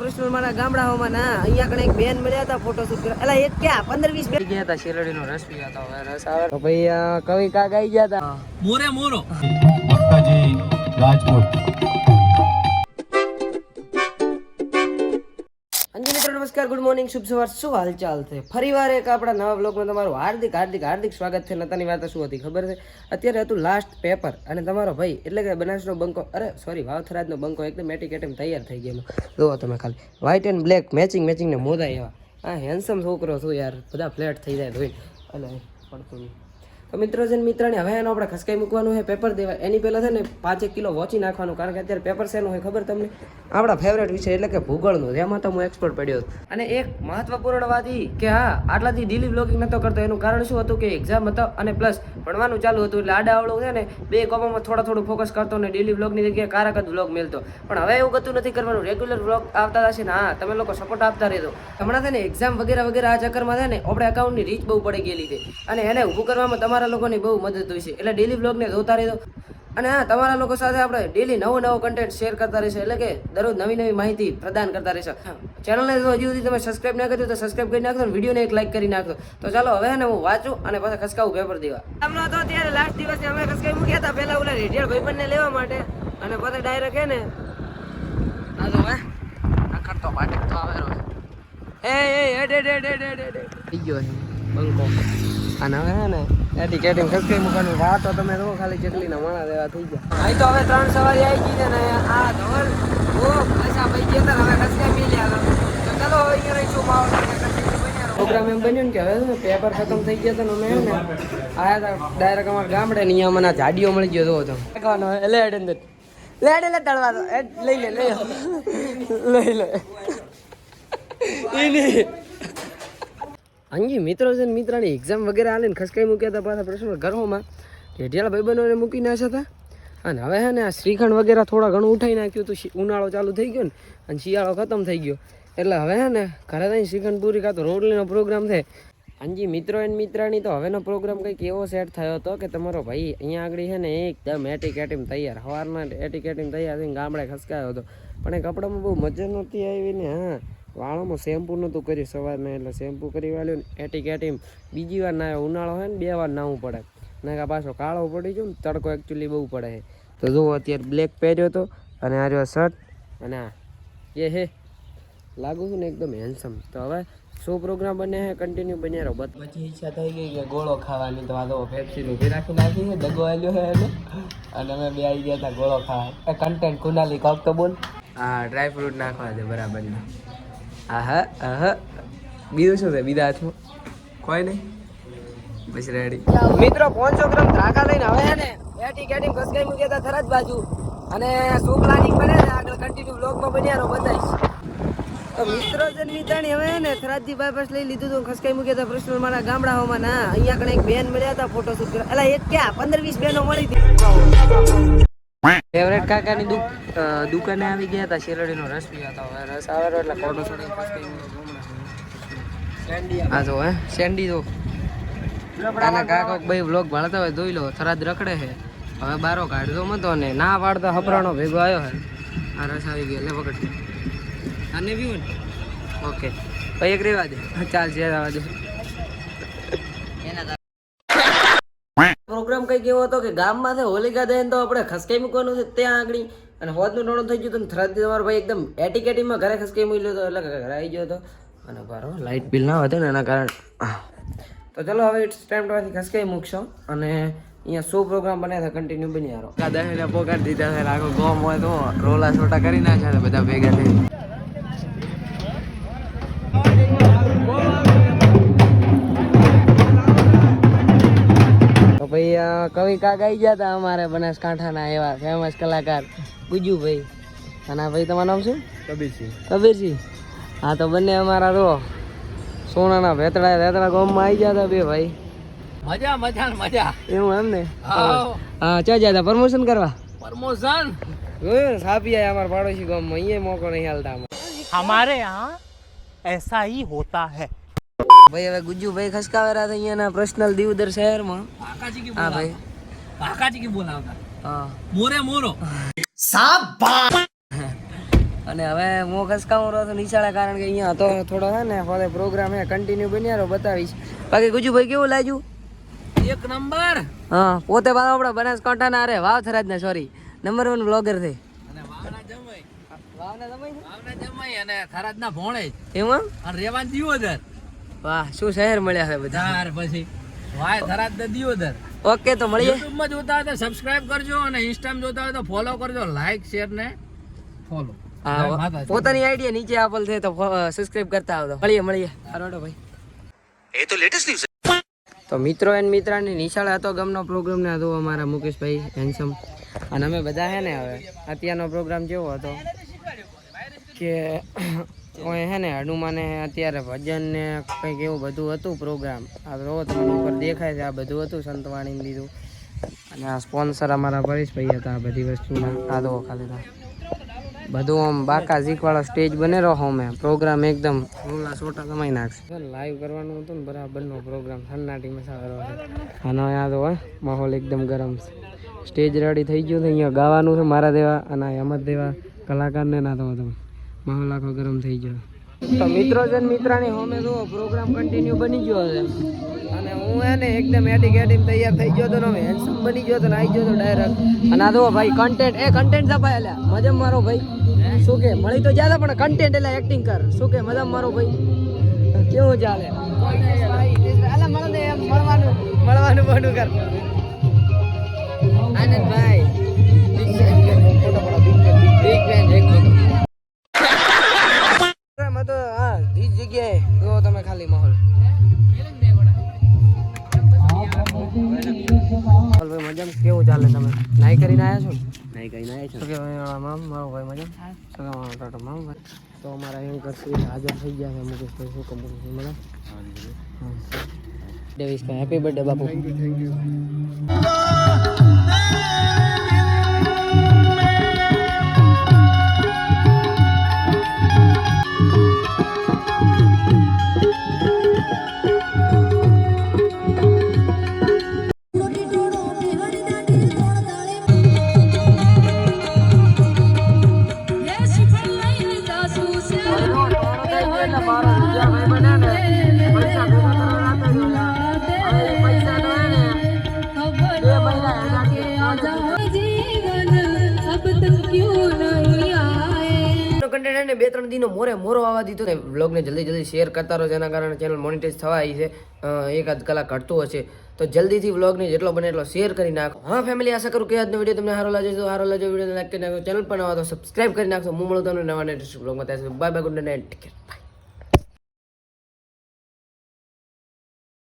પ્રશ્ન મારા ગામડાઓમાં ના અહીંયા કણે એક બેન મળ્યા હતા ફોટોશૂટ કરવા. એટલે એક ક્યાં? પંદર વીસ બેન. ગયા હતા શેરડીનો રસ પીવા હતા હવે રસ આવે. તો ભાઈ કવિ કાક આવી ગયા હતા. મોરે મોરો. રાજકોટ. મિત્રો, નમસ્કાર ગુડ મોર્નિંગ શુભ સવાર. શું હાલચાલ છે? ફરીવાર એક આપણા નવા બ્લોગમાં તમારું હાર્દિક હાર્દિક હાર્દિક સ્વાગત છે. નતાની વાત શું હતી ખબર છે? અત્યારે હતું લાસ્ટ પેપર અને તમારો ભાઈ, એટલે કે બનાસનો બંકો, અરે સોરી વાવથરાજનો બંકો એકદમ મેટિક એટમ તૈયાર થઈ ગયેલો જોવો તમે ખાલી. White and black matching matching ને મોદા એવા. આ હેન્ડસમ છોકરો છું યાર, બધા ફ્લેટ થઈ જાય ધોઈ અને પડતું તો મિત્રો છે મિત્રને હવે એનો આપણે ખસકાઈ મૂકવાનું છે પેપર દેવા એની પહેલાં છે ને પાંચેક કિલો વોચી નાખવાનું, કારણ કે અત્યારે પેપર શેનું હોય ખબર તમને? આપણા ફેવરેટ વિષય એટલે કે ભૂગોળનો એમાં તો હું એક્સપર્ટ પડ્યો અને એક મહત્વપૂર્ણ વાત કે હા, આટલાથી ડેલી બ્લોગિંગ નહોતો કરતો, એનું કારણ શું હતું કે એક્ઝામ હતો અને પ્લસ ભણવાનું ચાલુ હતું એટલે આડાવડું છે ને બે કોમામાં થોડા થોડું ફોકસ કરતો ને ડેલી બ્લોગની જગ્યાએ કારક જ બ્લોગ મેળતો પણ હવે એવું કતું નથી કરવાનું રેગ્યુલર બ્લોગ આવતા હશે ને હા, તમે લોકો સપોર્ટ આપતા રહેજો. હમણાં છે ને એક્ઝામ વગેરે વગેરે આ ચક્કરમાં છે ને આપણે અકાઉન્ટની રીચ બહુ પડી ગયેલી છે. અને એને ઊભું કરવામાં તમારા લોકોની બહુ મદદ હોય છે એટલે ડેલી બ્લોગને જોતા રહેજો અને હા તમારા લોકો સાથે આપણે ડેલી નવો નવો કન્ટેન્ટ શેર કરતા રહેશે એટલે કે દરરોજ નવી નવી માહિતી પ્રદાન કરતા રહેશે ચેનલને જો હજી સુધી તમે સબસ્ક્રાઈબ ના કર્યું તો સબસ્ક્રાઈબ કરી નાખજો અને વિડીયોને એક લાઈક કરી નાખજો તો ચાલો હવે ને હું વાંચું અને પાછા ખસકાવું પેપર દેવા તમને તો ત્યારે લાસ્ટ દિવસે અમે ખસકાઈ મૂક્યા હતા પહેલા ઓલા રેડિયલ ભાઈબંધને લેવા માટે અને પછી ડાયરેક્ટ હે ને આ તો હે આખર તો પાટેક તો આવેલો એ એ હેડ ડે ડે ડે ડે ડે ગયો બંકો અને હવે ને એટી કેટિંગ મૂકવાની વાત તો તમે તો ખાલી ચકલીના માણા દેવા થઈ ગયા. અહીં તો હવે ત્રણ સવારી આવી ગઈ છે ને આ ધવલ ઓ પૈસા ભાઈ ગયા હતા હવે ખસકાઈ મિલ્યા તો ચાલો હવે અહીંયા રહીશું પ્રોગ્રામ એમ બન્યું ને કે હવે પેપર ખતમ થઈ ગયા હતા ને અમે ને. આયા હતા ડાયરેક્ટ અમારા ગામડે ને અહીંયા મને જાડીઓ મળી ગયો તો કહેવાનો અંદર લે લે તળવા દો. લઈ લે લઈ લે. લઈ લે. એની અંજી મિત્રો છે ને, મિત્રાની એક્ઝામ વગેરે આલે ને ખસકાઈ મૂક્યા હતા પાછા પ્રશ્ન ઘરોમાં. ઢેઢિયાલા ભાઈબંધોને મૂકી નાખ્યા હતા અને હવે હે ને, આ શ્રીખંડ વગેરે થોડા ઘણું ઉઠાઈ નાખ્યું હતું ઉનાળો ચાલુ થઈ ગયો ને, અને શિયાળો ખતમ થઈ ગયો. એટલે હવે હે ને, ઘરે થઈને શ્રીખંડ પૂરી કાં તો રોટલીનો પ્રોગ્રામ થાય અંજી મિત્રો એન મિત્રાની તો હવેનો પ્રોગ્રામ કંઈક એવો સેટ થયો હતો કે તમારો ભાઈ અહીંયા આગળ છે ને એકદમ એટીકેટીમ તૈયાર. સવારના એટીકેટીમ તૈયાર થઈને ગામડે ખસકાયો હતો. પણ એ કપડામાં બહુ મજા નહોતી આવી ને, હા. વાળામાં શેમ્પૂ નહોતું કર્યું સવારને, એટલે શેમ્પૂ કરી વાળ્યું ને એટીક એટીમ બીજી વાર ના ઉનાળો હોય ને, બે વાર નાવું પડે. ના કે પાછો કાળો પડી ગયો ને, તડકો એકચ્યુઅલી બહુ પડે છે. તો જુઓ અત્યારે બ્લેક પહેર્યો હતો અને આ રહ્યો શર્ટ અને આ. એ હે. લાગુ છું ને એકદમ હેન્ડસમ તો હવે શું પ્રોગ્રામ બને છે કન્ટિન્યુ બન્યા રહો. પછી ઈચ્છા થઈ ગઈ કે ગોળો ખાવાની, તો આ તો પેપ્સી ઊભી રાખી નાખી છે દગો આવ્યો છે એને. અને અમે બે આવી ગયા હતા ગોળો ખાવા. કન્ટેન્ટ કુનાલી કોક તો બોલ. હા ડ્રાય ફ્રૂટ નાખવા છે બરાબર આહા આહા. બીજું શું છે? બીજા હાથમાં? કોઈ નહીં. પછી રેડી મિત્રો પાંચસો ગ્રામ ધ્રાકા લઈને હવે ને એટી કેટી ઘસકાઈ મૂકી હતા થરાજ બાજુ. અને શું પ્લાનિંગ બને છે? આગળ કન્ટિન્યુ બ્લોગમાં બન્યા બતાવીશ. તો મિત્રો જન ને હવે ને થરાજી બાયપાસ લઈ લીધું હતું ખસકાઈ મૂક્યા હતા પ્રશ્ન મારા ગામડાઓમાં. ના, અહીંયા કણે એક બેન મળ્યા હતા ફોટોશૂટ કરવા. એટલે એક ક્યાં? પંદર વીસ બેનો મળી હતી. ફેવરેટ કાકાની દુક દુકાને આવી ગયા હતા શેરડીનો રસ પીવા હતા હવે રસ આવે એટલે કોડો છોડી હા જો હે સેન્ડી જો. આના કાકો ભાઈ વ્લોગ ભણતા હોય જોઈ લો થરાદ રખડે છે. હવે બારો કાઢતો મતો ને ના પાડતા હપરાણો ભેગો આવ્યો હે આ રસ આવી ગયો લે પકડ. આને ને? ઓકે. ભાઈ એક રેવા દે. ચાલ જે રહેવા દે. કઈ કેવો હતો કે ગામમાં છે, હોલિકા દહન તો આપણે ખસકાઈ મૂકવાનું છે ત્યાં આગળ. અને હોદનું ટોણું થઈ ગયું તો થરાદ તમારો ભાઈ એકદમ એટીકેટીમાં ઘરે ખસકાઈ મૂક્યો હતો, એટલે ઘરે આવી ગયો હતો. અને બારો લાઇટ બિલ ના વધે ને એના કારણે. તો ચલો હવે ઇટ્સ ટાઈમ ટુ ખસકાઈ મૂકશો અને અહીંયા શું પ્રોગ્રામ બન્યા હતા કન્ટિન્યુ બની યારો દહેને પોકાડી દીધા છે આખો ગોમ હોય તો રોલા છોટા કરી નાખ્યા બધા ભેગા થઈ તો ભાઈ આ કવિ કાક આવી ગયા હતા અમારે બનાસકાંઠાના એવા ફેમસ કલાકાર ગુજુભાઈ અને આ ભાઈ તમારું નામ શું કબીરસિંહ કબીરસિંહ હા તો બંને અમારા તો સોનાના ભેતડા ભેતડા ગામમાં આવી ગયા હતા બે ભાઈ મજા મજા ને મજા એવું એમ ને આવો. હા ચા ગયા હતા પ્રમોશન કરવા પ્રમોશન જોયું ને સાપી આયા અમારા પાડોશી ગામમાં અહીંયા મોકો નહીં હાલતા આમાં. हमारे यहाँ ऐसा ही होता है ભાઈ હવે ગુજ્જુભાઈ ખસકાવેરા હતા અહીંયાના પર્સનલ દીવદર શહેરમાં. કાકાજી હા ભાઈ. કાકાજી કે બોલાવતા? હા. મોરે મોરો. અને હવે હું ખસકાવું રહ્યો છું નિશાળે કારણ કે અહીંયા હતો થોડો હે ને હવે પ્રોગ્રામ હે કન્ટિન્યુ બન્યા રહ્યો બતાવીશ. બાકી ગુજુભાઈ કેવું લાગ્યું? એક નંબર. હા પોતે પાછો આપણા બનાસકાંઠાના અરે વાવ થરાજના સોરી નંબર વન બ્લોગર થઈ અને વાવના જમાઈ. વાવના જમાઈ અને થરાદના ભોણે. એમાં? અને રેવાન દિયોદર વાહ શું શહેર મળ્યા છે બધા? ચાર પછી. વાય ધરાત ને દિયોદર ઓકે તો મળીએ. યુટ્યુબમાં જોતા હોય તો સબસ્ક્રાઇબ કરજો અને ઇન્સ્ટામાં જોતા હોય તો ફોલો કરજો. લાઈક શેર ને ફોલો પોતાની આઈડિયા નીચે આપેલ છે તો સબસ્ક્રાઇબ કરતા આવજો. મળીએ મળીએ. હારોડો ભાઈ. એ તો લેટેસ્ટ ન્યૂઝ તો મિત્રો એન મિત્રાની નિશાળ હતો ગમનો પ્રોગ્રામ ને હતો અમારા મુકેશભાઈ હેન્સમ અને અમે બધા હે ને હવે અત્યારનો પ્રોગ્રામ કેવો હતો. કે કોઈ હે ને હનુમાને અત્યારે ભજન ને કંઈક એવું બધું હતું પ્રોગ્રામ આ રોજ તમને ઉપર દેખાય છે, આ બધું હતું સંતવાણી લીધું. અને આ સ્પોન્સર અમારા પરેશભાઈ હતા આ બધી વસ્તુના. આ દો ખાલી બધું આમ બાકા શીખવાળો સ્ટેજ બને રહો અમે. પ્રોગ્રામ એકદમ રૂલા સોટા કમાઈ નાખશે. લાઈવ કરવાનું હતું ને બરાબરનો પ્રોગ્રામ સન્નાટી મસાલો અને અહીંયા તો હોય માહોલ એકદમ ગરમ છે. સ્ટેજ રેડી થઈ ગયું છે, અહીંયા ગાવાનું છે મારા દેવા અને અમર દેવા કલાકારને ના તો તમે માહોલ આખો ગરમ થઈ ગયો. તો મિત્રો છે મિત્રાની હોમે તો પ્રોગ્રામ કન્ટિન્યુ બની ગયો છે. અને હું હે ને એકદમ એટી ગેટી તૈયાર થઈ ગયો તો ને હેન્ડસમ બની ગયો તો ને આવી ગયો તો ડાયરેક્ટ અને આ તો ભાઈ કન્ટેન્ટ એ કન્ટેન્ટ છપાય એટલે મજા મારો ભાઈ. શું કે મળી તો જ્યાં પણ કન્ટેન્ટ એટલે એક્ટિંગ કર. શું કે મજા મારો ભાઈ? કેવું ચાલે? અલા મળો ને એમ મળવાનું મળવાનું બધું કર. ભાઈ મજામાં કેવું ચાલે તમે? નાઈ કરીને આવ્યા છો નાઈ કરીને આવ્યા છો કે ભાઈ મામ મારો ભાઈ મજા? સગા મારો ટાટો મામ તો અમારા એમ કરશું હાજર થઈ ગયા છે મુકેશભાઈ શું કમ છે મને ડેવિસ ભાઈ હેપી બર્થડે બાપુ. કન્ટેન્ટ બે ત્રણ દિનો મોરે મોરો આવવા દીધો ને વ્લોગને જલ્દી જલ્દી શેર કરતા રહો, જેના કારણે ચેનલ મોનિટાઈઝ થવા આવી છે એકાદ કલાક ઘટતું હશે. તો જલ્દીથી વ્લોગને જેટલો બને એટલો શેર કરી નાખો. હા ફેમિલી આશા કરું કે આજનો વીડિયો તમને સારો લાગે તો સારો લાગે વીડિયો લાઈક કરી નાખો ચેનલ પણ નવા તો સબસ્ક્રાઈબ કરી નાખો હું મળું તમને નવા નેક્સ્ટ વ્લોગમાં ત્યાં bye bye good night care